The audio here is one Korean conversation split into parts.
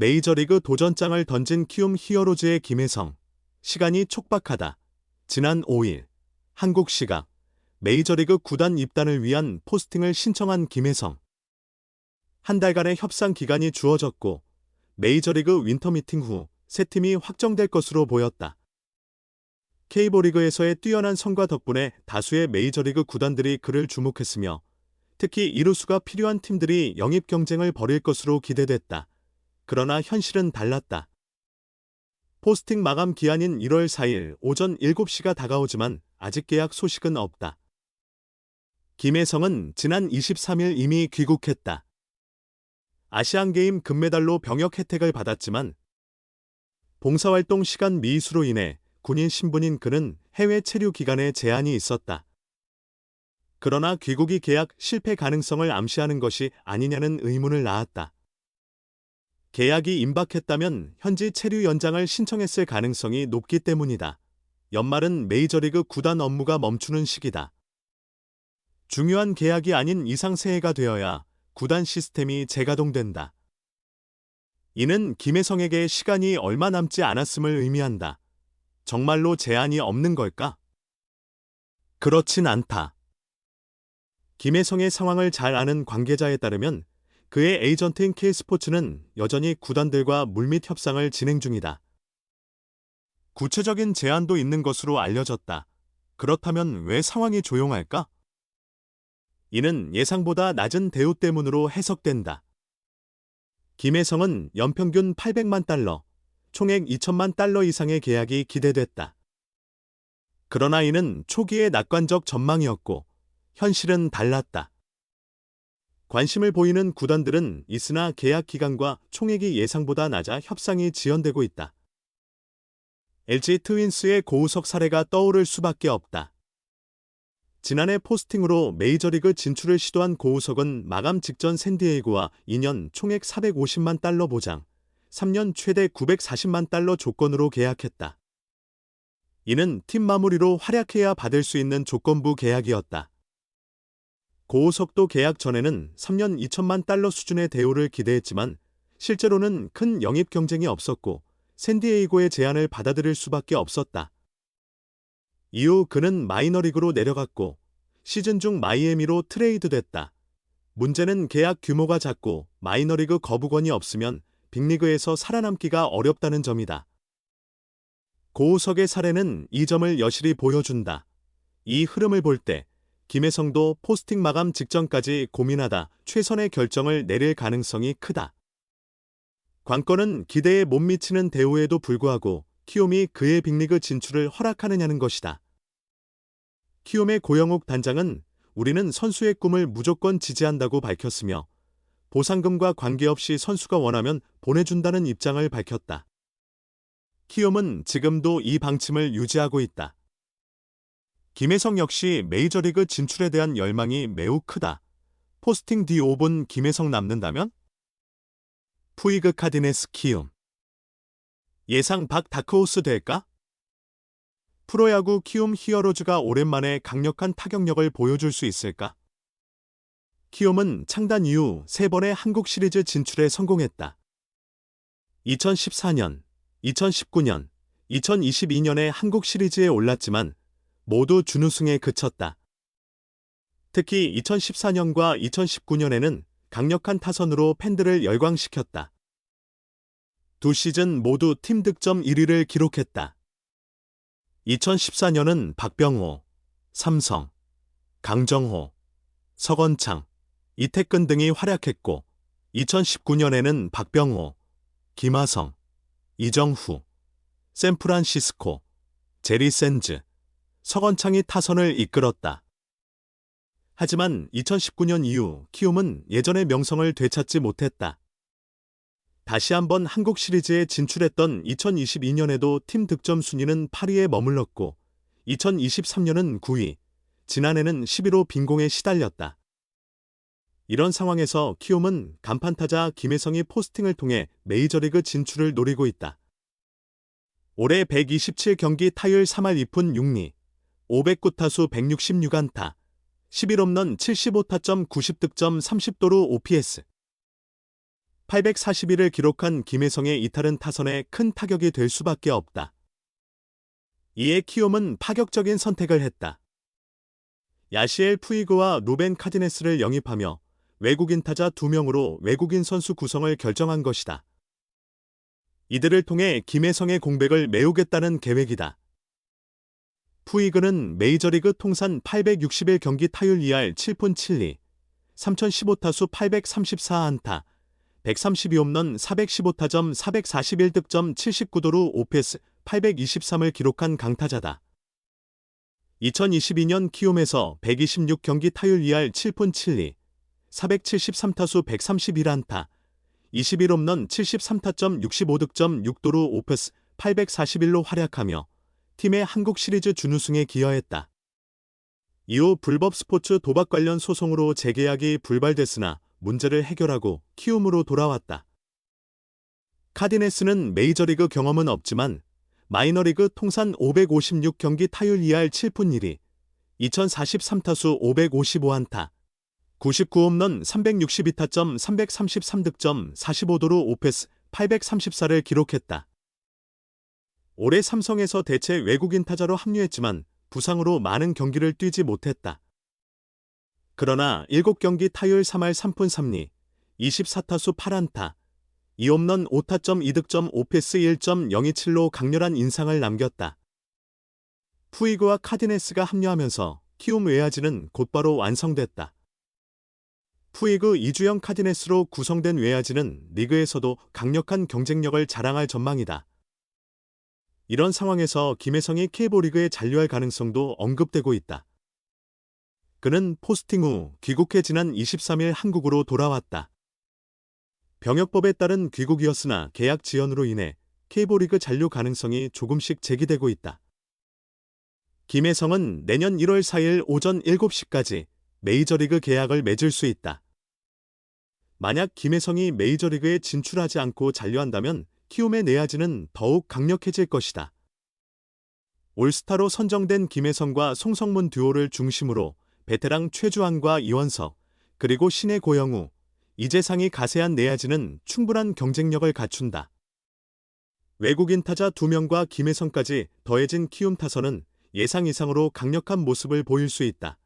메이저리그 도전장을 던진 키움 히어로즈의 김혜성. 시간이 촉박하다. 지난 5일 한국 시각 메이저리그 구단 입단을 위한 포스팅을 신청한 김혜성. 한 달간의 협상 기간이 주어졌고 메이저리그 윈터 미팅 후새 팀이 확정될 것으로 보였다. K보리그에서의 뛰어난 성과 덕분에 다수의 메이저리그 구단들이 그를 주목했으며 특히 이루수가 필요한 팀들이 영입 경쟁을 벌일 것으로 기대됐다. 그러나 현실은 달랐다. 포스팅 마감 기한인 1월 4일 오전 7시가 다가오지만 아직 계약 소식은 없다. 김혜성은 지난 23일 이미 귀국했다. 아시안게임 금메달로 병역 혜택을 받았지만 봉사활동 시간 미수로 인해 군인 신분인 그는 해외 체류 기간에 제한이 있었다. 그러나 귀국이 계약 실패 가능성을 암시하는 것이 아니냐는 의문을 낳았다. 계약이 임박했다면 현지 체류 연장을 신청했을 가능성이 높기 때문이다. 연말은 메이저리그 구단 업무가 멈추는 시기다. 중요한 계약이 아닌 이상 새해가 되어야 구단 시스템이 재가동된다. 이는 김혜성에게 시간이 얼마 남지 않았음을 의미한다. 정말로 제한이 없는 걸까? 그렇진 않다. 김혜성의 상황을 잘 아는 관계자에 따르면 그의 에이전트인 K스포츠는 여전히 구단들과 물밑 협상을 진행 중이다. 구체적인 제안도 있는 것으로 알려졌다. 그렇다면 왜 상황이 조용할까? 이는 예상보다 낮은 대우 때문으로 해석된다. 김혜성은 연평균 800만 달러, 총액 2천만 달러 이상의 계약이 기대됐다. 그러나 이는 초기의 낙관적 전망이었고 현실은 달랐다. 관심을 보이는 구단들은 있으나 계약 기간과 총액이 예상보다 낮아 협상이 지연되고 있다. LG 트윈스의 고우석 사례가 떠오를 수밖에 없다. 지난해 포스팅으로 메이저리그 진출을 시도한 고우석은 마감 직전 샌디에이고와 2년 총액 450만 달러 보장, 3년 최대 940만 달러 조건으로 계약했다. 이는 팀 마무리로 활약해야 받을 수 있는 조건부 계약이었다. 고우석도 계약 전에는 3년 2천만 달러 수준의 대우를 기대했지만 실제로는 큰 영입 경쟁이 없었고 샌디에이고의 제안을 받아들일 수밖에 없었다. 이후 그는 마이너리그로 내려갔고 시즌 중 마이애미로 트레이드됐다. 문제는 계약 규모가 작고 마이너리그 거부권이 없으면 빅리그에서 살아남기가 어렵다는 점이다. 고우석의 사례는 이 점을 여실히 보여준다. 이 흐름을 볼 때 김혜성도 포스팅 마감 직전까지 고민하다 최선의 결정을 내릴 가능성이 크다. 관건은 기대에 못 미치는 대우에도 불구하고 키움이 그의 빅리그 진출을 허락하느냐는 것이다. 키움의 고영욱 단장은 우리는 선수의 꿈을 무조건 지지한다고 밝혔으며 보상금과 관계없이 선수가 원하면 보내준다는 입장을 밝혔다. 키움은 지금도 이 방침을 유지하고 있다. 김혜성 역시 메이저리그 진출에 대한 열망이 매우 크다. 포스팅 D 5분 김혜성 남는다면? 푸이그 카디네스 키움 예상 박 다크호스 될까? 프로야구 키움 히어로즈가 오랜만에 강력한 타격력을 보여줄 수 있을까? 키움은 창단 이후 세번의 한국 시리즈 진출에 성공했다. 2014년, 2019년, 2022년에 한국 시리즈에 올랐지만 모두 준우승에 그쳤다. 특히 2014년과 2019년에는 강력한 타선으로 팬들을 열광시켰다. 두 시즌 모두 팀 득점 1위를 기록했다. 2014년은 박병호, 삼성, 강정호, 서건창, 이태근 등이 활약했고 2019년에는 박병호, 김하성, 이정후, 샌프란시스코, 제리 샌즈, 서건창이 타선을 이끌었다. 하지만 2019년 이후 키움은 예전의 명성을 되찾지 못했다. 다시 한번 한국 시리즈에 진출했던 2022년에도 팀 득점 순위는 8위에 머물렀고 2023년은 9위, 지난해는 11호 빈공에 시달렸다. 이런 상황에서 키움은 간판타자 김혜성이 포스팅을 통해 메이저리그 진출을 노리고 있다. 올해 127경기 타율 3할 2푼 6리, 509타수 166안타, 11홈런 75타점 90득점 30도루 OPS. 841을 기록한 김혜성의 이탈은 타선에 큰 타격이 될 수밖에 없다. 이에 키움은 파격적인 선택을 했다. 야시엘 푸이그와 루벤 카디네스를 영입하며 외국인 타자 2명으로 외국인 선수 구성을 결정한 것이다. 이들을 통해 김혜성의 공백을 메우겠다는 계획이다. 푸이그는 메이저리그 통산 861경기 타율 2할 7푼 7리, 3015타수 834안타, 132홈런 415타점 441득점 79도루 오페스 823을 기록한 강타자다. 2022년 키움에서 126경기 타율 2할 7푼 7리, 473타수 131안타, 21홈런 73타점 65득점 6도루 오페스 841로 활약하며 팀의 한국 시리즈 준우승에 기여했다. 이후 불법 스포츠 도박 관련 소송으로 재계약이 불발됐으나 문제를 해결하고 키움으로 돌아왔다. 카디네스는 메이저리그 경험은 없지만 마이너리그 통산 556경기 타율 2할 7푼 1위, 2043타수 555안타, 99홈런 362타점 333득점 45도루 오페스 834를 기록했다. 올해 삼성에서 대체 외국인 타자로 합류했지만 부상으로 많은 경기를 뛰지 못했다. 그러나 7경기 타율 3할 3푼 3리, 24타수 8안타, 2홈런 5타점 2득점 오페스 1.027로 강렬한 인상을 남겼다. 푸이그와 카디네스가 합류하면서 키움 외야지는 곧바로 완성됐다. 푸이그 이주영 카디네스로 구성된 외야지는 리그에서도 강력한 경쟁력을 자랑할 전망이다. 이런 상황에서 김혜성이 K보리그에 잔류할 가능성도 언급되고 있다. 그는 포스팅 후 귀국해 지난 23일 한국으로 돌아왔다. 병역법에 따른 귀국이었으나 계약 지연으로 인해 K보리그 잔류 가능성이 조금씩 제기되고 있다. 김혜성은 내년 1월 4일 오전 7시까지 메이저리그 계약을 맺을 수 있다. 만약 김혜성이 메이저리그에 진출하지 않고 잔류한다면 키움의 내야지는 더욱 강력해질 것이다. 올스타로 선정된 김혜성과 송성문 듀오를 중심으로 베테랑 최주환과 이원석, 그리고 신의 고영우, 이재상이 가세한 내야지는 충분한 경쟁력을 갖춘다. 외국인 타자 2명과 김혜성까지 더해진 키움 타선은 예상 이상으로 강력한 모습을 보일 수 있다.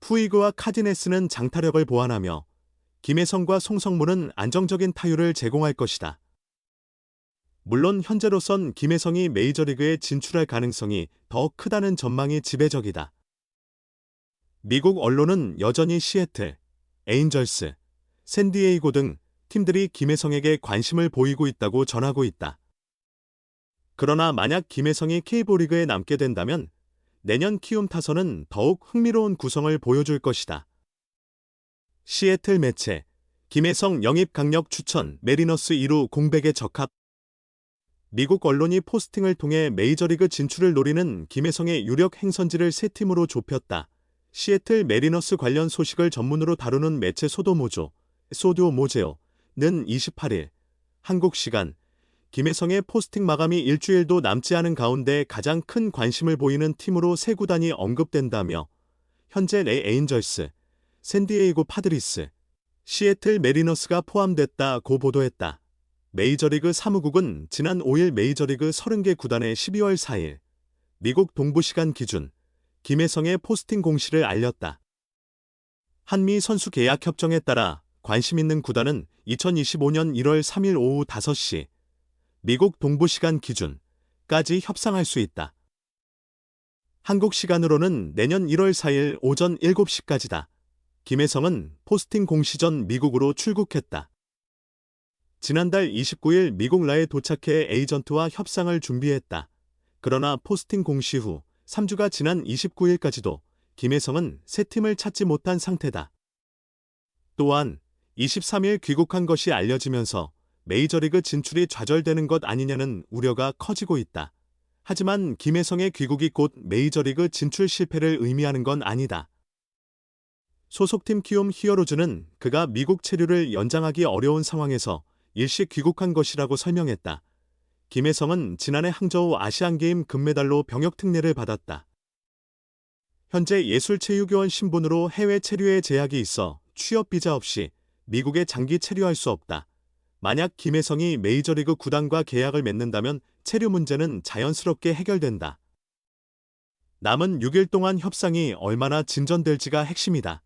푸이그와 카디네스는 장타력을 보완하며 김혜성과 송성문은 안정적인 타율을 제공할 것이다. 물론 현재로선 김혜성이 메이저리그에 진출할 가능성이 더 크다는 전망이 지배적이다. 미국 언론은 여전히 시애틀, 에인절스, 샌디에이고 등 팀들이 김혜성에게 관심을 보이고 있다고 전하고 있다. 그러나 만약 김혜성이 K보리그에 남게 된다면 내년 키움 타선은 더욱 흥미로운 구성을 보여줄 것이다. 시애틀 매체 김혜성 영입 강력 추천 메리너스 2루 공백에 적합 미국 언론이 포스팅을 통해 메이저리그 진출을 노리는 김혜성의 유력 행선지를 세 팀으로 좁혔다. 시애틀 메리너스 관련 소식을 전문으로 다루는 매체 소도모조, 소디오 모제오는 28일 한국 시간 김혜성의 포스팅 마감이 일주일도 남지 않은 가운데 가장 큰 관심을 보이는 팀으로 세 구단이 언급된다며 현재 레 에인절스, 샌디에이고 파드리스, 시애틀 메리너스가 포함됐다고 보도했다. 메이저리그 사무국은 지난 5일 메이저리그 30개 구단의 12월 4일 미국 동부 시간 기준 김혜성의 포스팅 공시를 알렸다. 한미 선수 계약 협정에 따라 관심 있는 구단은 2025년 1월 3일 오후 5시 미국 동부 시간 기준까지 협상할 수 있다. 한국 시간으로는 내년 1월 4일 오전 7시까지다. 김혜성은 포스팅 공시 전 미국으로 출국했다. 지난달 29일 미국 라에 도착해 에이전트와 협상을 준비했다. 그러나 포스팅 공시 후 3주가 지난 29일까지도 김혜성은 새 팀을 찾지 못한 상태다. 또한 23일 귀국한 것이 알려지면서 메이저리그 진출이 좌절되는 것 아니냐는 우려가 커지고 있다. 하지만 김혜성의 귀국이 곧 메이저리그 진출 실패를 의미하는 건 아니다. 소속팀 키움 히어로즈는 그가 미국 체류를 연장하기 어려운 상황에서 일시 귀국한 것이라고 설명했다. 김혜성은 지난해 항저우 아시안게임 금메달로 병역 특례를 받았다. 현재 예술체육요원 신분으로 해외 체류에 제약이 있어 취업 비자 없이 미국에 장기 체류할 수 없다. 만약 김혜성이 메이저리그 구단과 계약을 맺는다면 체류 문제는 자연스럽게 해결된다. 남은 6일 동안 협상이 얼마나 진전될지가 핵심이다.